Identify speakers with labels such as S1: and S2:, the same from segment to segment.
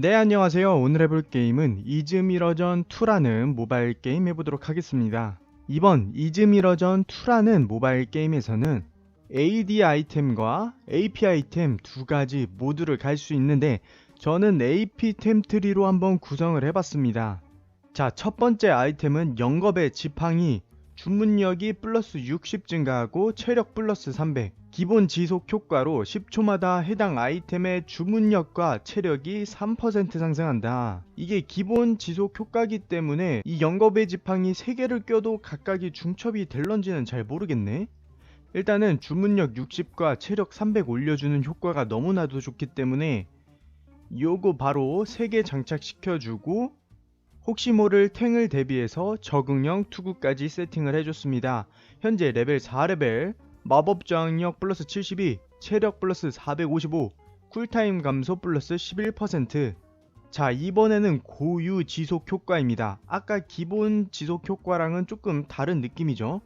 S1: 네, 안녕하세요. 오늘 해볼 게임은 이즈미러전 2라는 모바일 게임 해보도록 하겠습니다. 이번 이즈미러전 2라는 모바일 게임에서는 AD 아이템과 AP 아이템 두 가지 모두를 갈 수 있는데 저는 AP 템 트리로 한번 구성을 해봤습니다. 자, 첫 번째 아이템은 영겁의 지팡이 주문력이 플러스 60 증가하고 체력 플러스 300 기본 지속 효과로 10초마다 해당 아이템의 주문력과 체력이 3% 상승한다. 이게 기본 지속 효과기 때문에 이 영겁의 지팡이 3개를 껴도 각각이 중첩이 될런지는 잘 모르겠네. 일단은 주문력 60과 체력 300 올려주는 효과가 너무나도 좋기 때문에 요거 바로 3개 장착시켜주고 혹시 모를 탱을 대비해서 적응형 투구까지 세팅을 해줬습니다. 현재 레벨 4레벨, 마법 저항력 플러스 72, 체력 플러스 455, 쿨타임 감소 플러스 11%. 자, 이번에는 고유 지속 효과입니다. 아까 기본 지속 효과랑은 조금 다른 느낌이죠.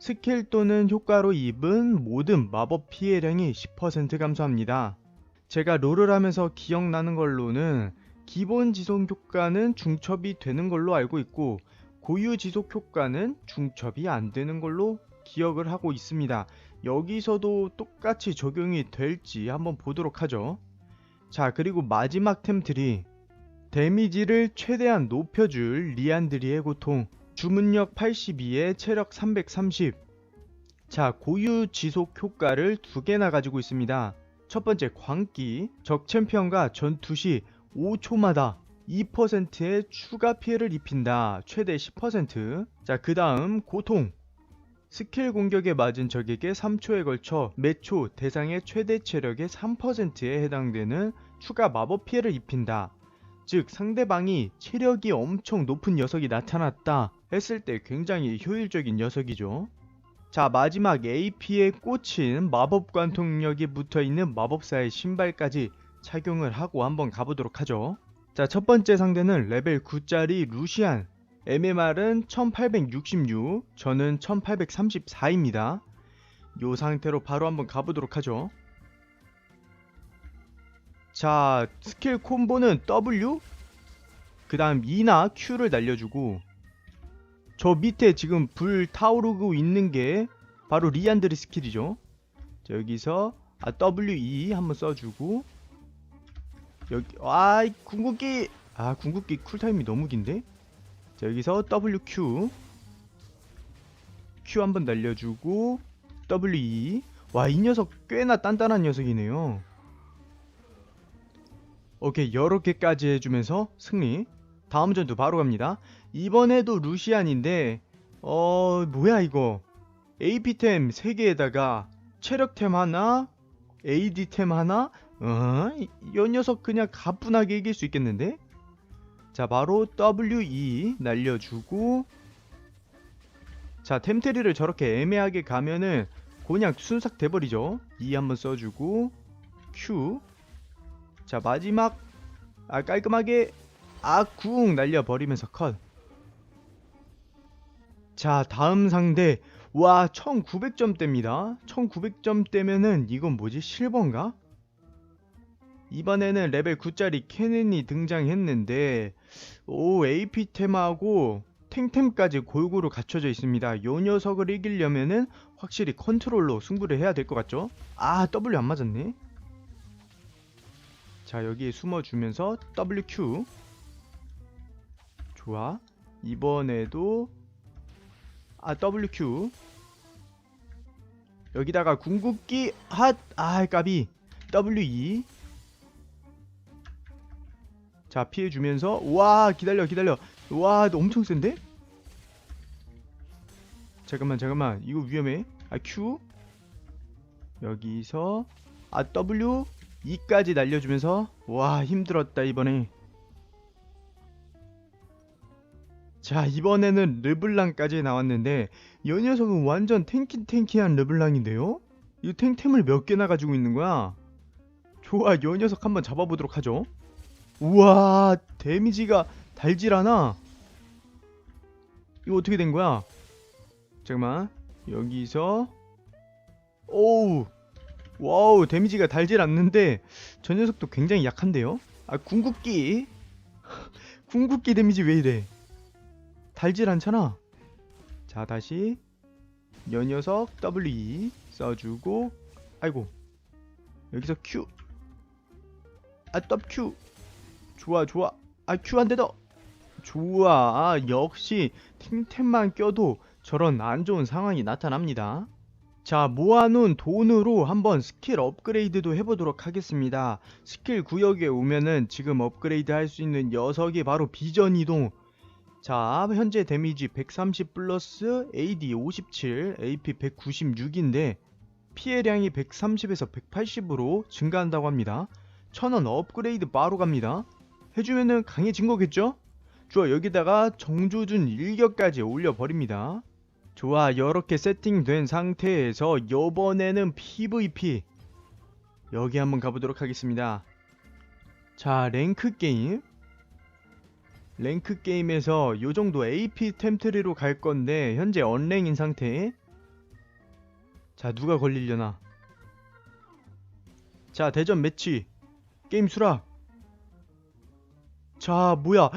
S1: 스킬 또는 효과로 입은 모든 마법 피해량이 10% 감소합니다. 제가 롤을 하면서 기억나는 걸로는 기본 지속 효과는 중첩이 되는 걸로 알고 있고 고유 지속 효과는 중첩이 안 되는 걸로 기억을 하고 있습니다. 여기서도 똑같이 적용이 될지 한번 보도록 하죠. 자, 그리고 마지막 템들이 데미지를 최대한 높여줄 리안드리의 고통, 주문력 82에 체력 330. 자, 고유 지속 효과를 두 개나 가지고 있습니다. 첫 번째 광기, 적 챔피언과 전투 시 5초마다 2%의 추가 피해를 입힌다. 최대 10%. 자, 그 다음 고통. 스킬 공격에 맞은 적에게 3초에 걸쳐 매초 대상의 최대 체력의 3%에 해당되는 추가 마법 피해를 입힌다. 즉 상대방이 체력이 엄청 높은 녀석이 나타났다 했을 때 굉장히 효율적인 녀석이죠. 자 마지막 AP에 꽂힌 마법 관통력이 붙어있는 마법사의 신발까지 착용을 하고 한번 가보도록 하죠. 자, 첫 번째 상대는 레벨 9짜리 루시안. MMR은 1866, 저는 1834입니다. 요 상태로 바로 한번 가보도록 하죠. 자, 스킬 콤보는 W, 그 다음 E나 Q를 날려주고, 저 밑에 지금 불 타오르고 있는 게 바로 리안드리 스킬이죠. 자, 여기서 아, WE 한번 써주고, 여기 아 궁극기 아 궁극기 쿨타임이 너무 긴데? 자 여기서 WQ Q. 한번 날려주고 WE 와 이 녀석 꽤나 단단한 녀석이네요. 오케이 여러 개까지 해주면서 승리. 다음 전투 바로 갑니다. 이번에도 루시안인데 어 뭐야 이거? AP템 3개에다가 체력템 하나 AD템 하나 어? 이, 이 녀석 그냥 가뿐하게 이길 수 있겠는데? 자 바로 WE 날려주고 자 템테리를 저렇게 애매하게 가면은 그냥 순삭 돼버리죠 E 한번 써주고 Q 자 마지막 아 깔끔하게 아궁 날려버리면서 컷 자 다음 상대 와 1900점대입니다 1900점대면은 이건 뭐지 실버인가? 이번에는 레벨 9짜리 캐넨이 등장했는데 오 AP 템하고 탱템까지 골고루 갖춰져 있습니다. 요 녀석을 이기려면은 확실히 컨트롤로 승부를 해야 될 것 같죠? 아 W 안 맞았네. 자 여기에 숨어주면서 WQ 좋아 이번에도 아 WQ 여기다가 궁극기 핫아 까비 WE 자 피해주면서 와 기다려 기다려. 와 엄청 센데? 잠깐만 잠깐만. 이거 위험해. 아 Q. 여기서 아 W. E까지 날려주면서 와 힘들었다 이번에. 자 이번에는 르블랑까지 나왔는데 이 녀석은 완전 탱키 탱키한 르블랑인데요? 이 탱템을 몇 개나 가지고 있는 거야? 좋아 이 녀석 한번 잡아보도록 하죠 우와 데미지가 달질 않아 이거 어떻게 된 거야? 잠깐만 여기서. 오우 와우 데미지가 달질 않는데 저 녀석도 굉장히 약한데요? 아 궁극기. 궁극기 데미지 왜 이래? 달질 않잖아. 자 다시. 여 녀석 W 써주고. 아이고 여기서 Q. 아 W 좋아 좋아. 아 Q 한대더 좋아. 아, 역시 템템만 껴도 저런 안 좋은 상황이 나타납니다. 자 모아놓은 돈으로 한번 스킬 업그레이드도 해보도록 하겠습니다. 스킬 구역에 오면은 지금 업그레이드 할 수 있는 녀석이 바로 비전 이동. 자 현재 데미지 130 플러스 AD 57 AP 196인데 피해량이 130에서 180으로 증가한다고 합니다. 1000원 업그레이드 바로 갑니다 해주면은 강해진 거겠죠? 좋아 여기다가 정조준 일격까지 올려버립니다. 좋아 이렇게 세팅된 상태에서 이번에는 PVP 여기 한번 가보도록 하겠습니다. 자 랭크 게임. 랭크 게임에서 요정도 AP 템트리로 갈 건데 현재 언랭인 상태. 자 누가 걸리려나? 자 대전 매치. 게임 수락 자 뭐야?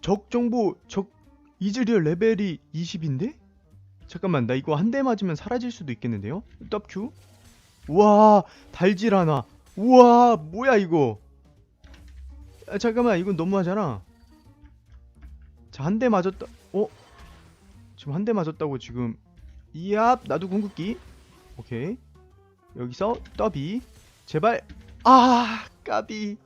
S1: 적 정보 적 이즈리얼 레벨이 20인데? 잠깐만 나 이거 한 대 맞으면 사라질 수도 있겠는데요? W 우와 달질 않아 우와 뭐야 이거? 아, 잠깐만 이건 너무하잖아. 자 한 대 맞았다 어? 지금 한 대 맞았다고 지금. 이압 나도 궁극기. 오케이. 여기서 더비. 제발. 아 까비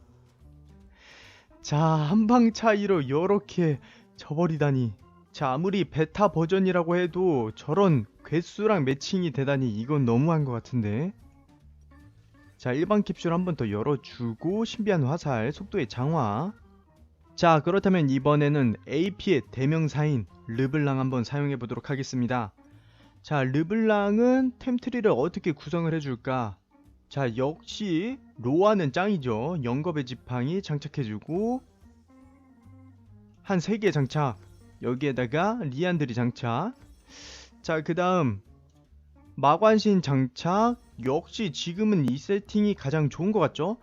S1: 자 한 방 차이로 요렇게 져버리다니. 자 아무리 베타 버전이라고 해도 저런 괴수랑 매칭이 되다니 이건 너무한 것 같은데. 자 일반 캡슐 한 번 더 열어주고 신비한 화살 속도의 장화. 자 그렇다면 이번에는 AP의 대명사인 르블랑 한번 사용해 보도록 하겠습니다. 자 르블랑은 템트리를 어떻게 구성을 해줄까? 자 역시 로아는 짱이죠. 영겁의 지팡이 장착해주고 한 3개 장착. 여기에다가 리안드리 장착. 자 그 다음 마관신 장착. 역시 지금은 이 세팅이 가장 좋은 것 같죠?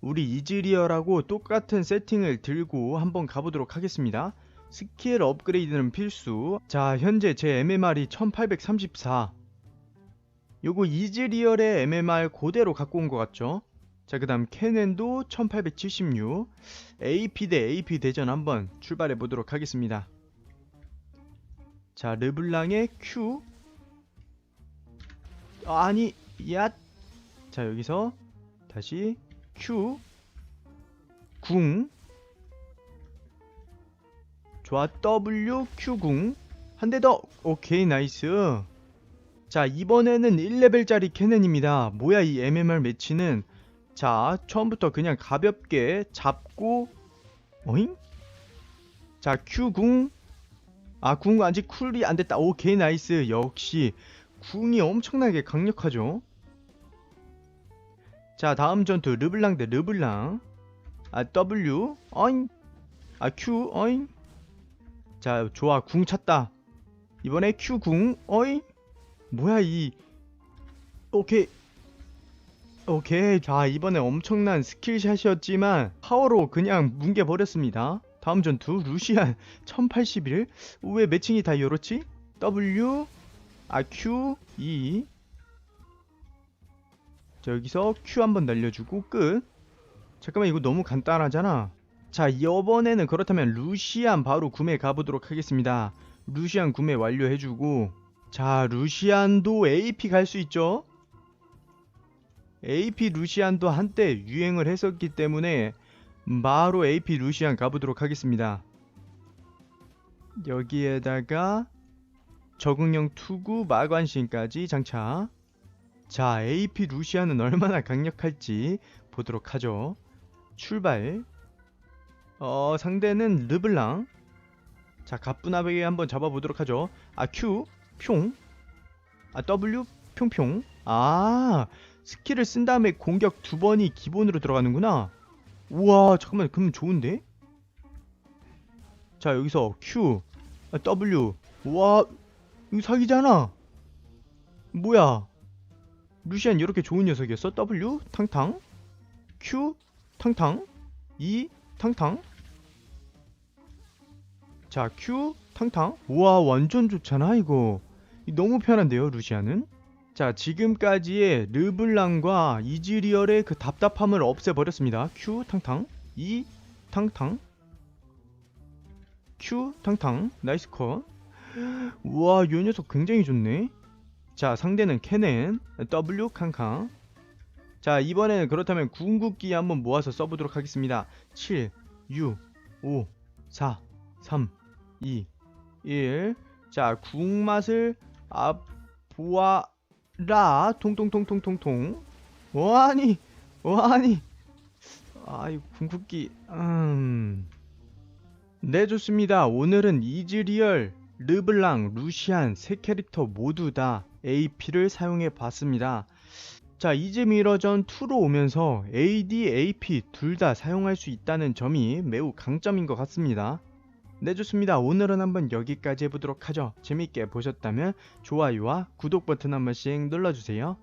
S1: 우리 이즈리어라고 똑같은 세팅을 들고 한번 가보도록 하겠습니다. 스킬 업그레이드는 필수. 자 현재 제 MMR이 1834 요거 이즈리얼의 MMR 그대로 갖고 온 것 같죠 자 그 다음 캐넨도 1876 AP 대 AP 대전 한번 출발해 보도록 하겠습니다. 자 르블랑의 Q. 아니 얏자 여기서 다시 Q. 궁. 좋아 W Q 궁 한 대 더. 오케이 나이스. 자 이번에는 1레벨짜리 캐넨입니다. 뭐야 이 MMR 매치는 자 처음부터 그냥 가볍게 잡고 어잉? 자 Q궁. 아 궁 아직 쿨이 안 됐다. 오케이 나이스. 역시 궁이 엄청나게 강력하죠? 자 다음 전투. 르블랑 대 르블랑. 아 W. 어잉? 아 Q. 어잉? 자 좋아. 궁 찼다. 이번에 Q 궁. 어잉? 뭐야 이. 오케이 오케이 자 이번에 엄청난 스킬샷이었지만 파워로 그냥 뭉개버렸습니다. 다음 전투 루시안 1081 왜 매칭이 다 이렇지? W 아 Q E. 자 여기서 Q 한번 날려주고 끝. 잠깐만 이거 너무 간단하잖아. 자 이번에는 그렇다면 루시안 바로 구매 가보도록 하겠습니다. 루시안 구매 완료해주고. 자 루시안도 AP 갈 수 있죠 AP 루시안도 한때 유행을 했었기 때문에 바로 AP 루시안 가보도록 하겠습니다. 여기에다가 적응형 투구 마관신까지 장착. 자 AP 루시안은 얼마나 강력할지 보도록 하죠. 출발. 어 상대는 르블랑. 자 가뿐하게 한번 잡아보도록 하죠. 아 Q 평. 아 W 평평. 아 스킬을 쓴 다음에 공격 두 번이 기본으로 들어가는구나. 우와 잠깐만 그럼 좋은데? 자 여기서 Q 아, W 우와 이거 사기잖아. 뭐야? 루시안 이렇게 좋은 녀석이었어? W 탕탕 Q 탕탕 E 탕탕 자 Q 탕탕 우와 완전 좋잖아 이거 이 너무 편한데요 루시아는 자 지금까지의 르블랑과 이즈리얼의 그 답답함을 없애버렸습니다. Q 탕탕. E 탕탕. Q 탕탕. 나이스 컷. 우와 이 녀석 굉장히 좋네. 자 상대는 캐넨. W 캉캉. 자 이번에는 그렇다면 궁극기 한번 모아서 써보도록 하겠습니다. 7 6 5 4 3 2 1 자 궁맛을 아 보아 라 통통통통통통 와니 와니 아이 궁극기 음 네 좋습니다. 오늘은 이즈리얼, 르블랑, 루시안 세 캐릭터 모두 다 AP를 사용해 봤습니다. 자 이즈 미러전 2로 오면서 AD, AP 둘 다 사용할 수 있다는 점이 매우 강점인 것 같습니다. 네 좋습니다. 오늘은 한번 여기까지 해보도록 하죠. 재밌게 보셨다면 좋아요와 구독 버튼 한 번씩 눌러주세요.